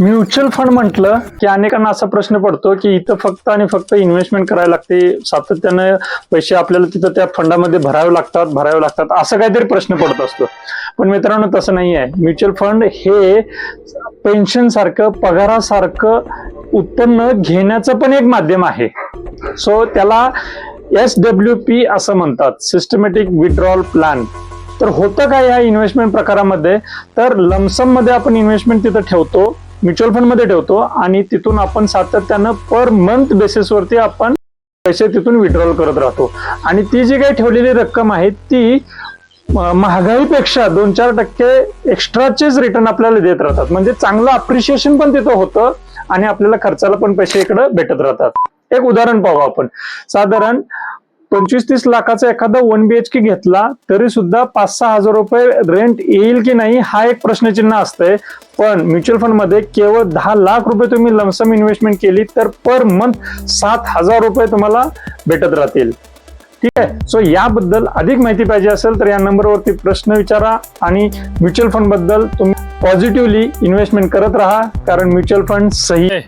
Mutual fund म्हटलं की अनेकांना असा प्रश्न पडतो की इथं फक्त आणि फक्त इन्व्हेस्टमेंट करायला लागते सातत्यानं पैसे आपल्याला तिथं त्या फंडामध्ये भरावे लागतात भरावे लागतात असं काहीतरी प्रश्न पडत असतो. पण मित्रांनो तसं नाही आहे. म्युच्युअल फंड हे पेन्शन सारखं पगारासारखं उत्पन्न घेण्याचं पण एक माध्यम आहे. सो त्याला एस डब्ल्यू पी असं म्हणतात. सिस्टमॅटिक विड्रॉल प्लॅन तर होतं काय या इन्व्हेस्टमेंट प्रकारामध्ये? तर लमसममध्ये आपण इन्व्हेस्टमेंट तिथं ठेवतो. म्युच्युअल फंडमध्ये ठेवतो आणि तिथून आपण सातत्यानं पर मंथ बेसिसवरती आपण पैसे तिथून विड्रॉल करत राहतो. आणि ती जी काही ठेवलेली रक्कम आहे ती महागाईपेक्षा दोन चार टक्के एक्स्ट्राचेच रिटर्न आपल्याला देत राहतात. म्हणजे चांगलं अप्रिशिएशन पण तिथं होतं आणि आपल्याला खर्चाला पण पैसे इकडे भेटत राहतात. एक उदाहरण पाहू आपण. साधारण पंचवीस तीस लाखाचा एखादा वन बी एच के घेतला तरी सुद्धा पाच सहा हजार रुपये रेंट येईल की नाही हा एक प्रश्नचिन्ह असतंय. पण म्युच्युअल फंडमध्ये केवळ दहा लाख रुपये तुम्ही लमसम इन्व्हेस्टमेंट केली तर पर मंथ सात हजार रुपये तुम्हाला भेटत राहतील. ठीक आहे? सो याबद्दल अधिक माहिती पाहिजे असेल तर या नंबरवरती प्रश्न विचारा आणि म्युच्युअल फंडबद्दल तुम्ही पॉझिटिव्हली इन्व्हेस्टमेंट करत राहा कारण म्युच्युअल फंड सही आहे.